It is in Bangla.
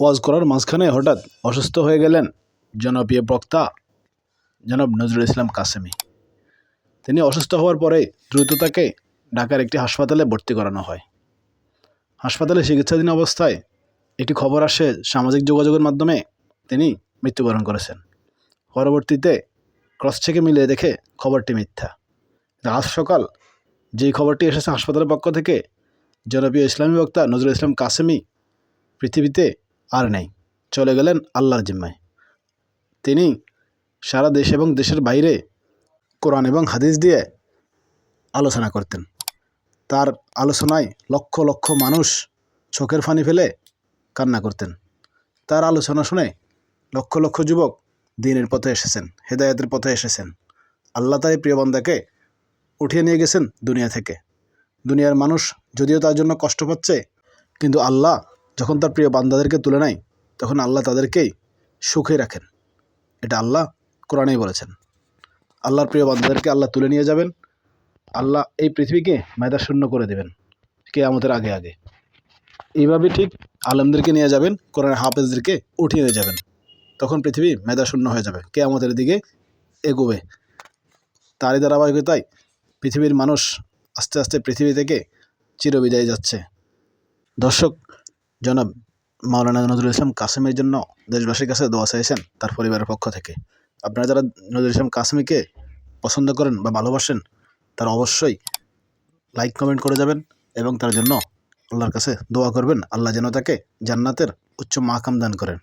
ওয়াজ করার মাঝখানে হঠাৎ অসুস্থ হয়ে গেলেন জনপ্রিয় বক্তা জনাব নজরুল ইসলাম কাসেমি। তিনি অসুস্থ হওয়ার পরে দ্রুত তাকে ঢাকার একটি হাসপাতালে ভর্তি করানো হয়। হাসপাতালে চিকিৎসাধীন অবস্থায় একটি খবর আসে, সামাজিক যোগাযোগের মাধ্যমে তিনি মৃত্যুবরণ করেছেন। পরবর্তীতে ক্রস চেকে মিলিয়ে দেখে খবরটি মিথ্যা। আজ সকাল যেই খবরটি এসেছে হাসপাতালের পক্ষ থেকে, জনপ্রিয় ইসলামী বক্তা নজরুল ইসলাম কাসেমি পৃথিবীতে আর নেই। চলে গেলেন আল্লাহর জিম্মায়। তিনি সারা দেশ এবং দেশের বাইরে কোরআন এবং হাদিস দিয়ে আলোচনা করতেন। তার আলোচনায় লক্ষ লক্ষ মানুষ চোখের ফানি ফেলে কান্না করতেন। তার আলোচনা শুনে লক্ষ লক্ষ যুবক দিনের পথে এসেছেন, হেদায়তের পথে এসেছেন। আল্লাহ তাই প্রিয় বান্দাকে উঠিয়ে নিয়ে গেছেন দুনিয়া থেকে। দুনিয়ার মানুষ যদিও তার জন্য কষ্ট পাচ্ছে, কিন্তু আল্লাহ যখন তার প্রিয় বান্দাদেরকে তুলে নেয়, তখন আল্লাহ তাদেরকেই সুখে রাখেন। এটা আল্লাহ কোরআনেই বলেছেন। আল্লাহর প্রিয় বান্দাদেরকে আল্লাহ তুলে নিয়ে যাবেন। আল্লাহ এই পৃথিবীকে মেধা শূন্য করে দেবেন কে আমাদের আগে আগে। এইভাবে ঠিক আলমদেরকে নিয়ে যাবেন কোরআন হাফেজদেরকে উঠিয়ে নিয়ে যাবেন। তখন পৃথিবী মেধা শূন্য হয়ে যাবে কে আমাদের দিকে এগোবে। তারই ধারাবাহিকতায় পৃথিবীর মানুষ আস্তে আস্তে পৃথিবী থেকে চিরবিদায় যাচ্ছে। দর্শক জনাব মাওলানা নজরুল ইসলাম কাসেমের জন্য দেশবাসীর কাছে দোয়া চাইছেন তার পরিবারের পক্ষ থেকে। আপনারা যারা নজরুল ইসলাম কাসেমিকে পছন্দ করেন বা ভালোবাসেন, তারা অবশ্যই লাইক, কমেন্ট করে যাবেন এবং তার জন্য আল্লাহর কাছে দোয়া করবেন। আল্লাহ যেন তাকে জান্নাতের উচ্চ মাকাম দান করেন।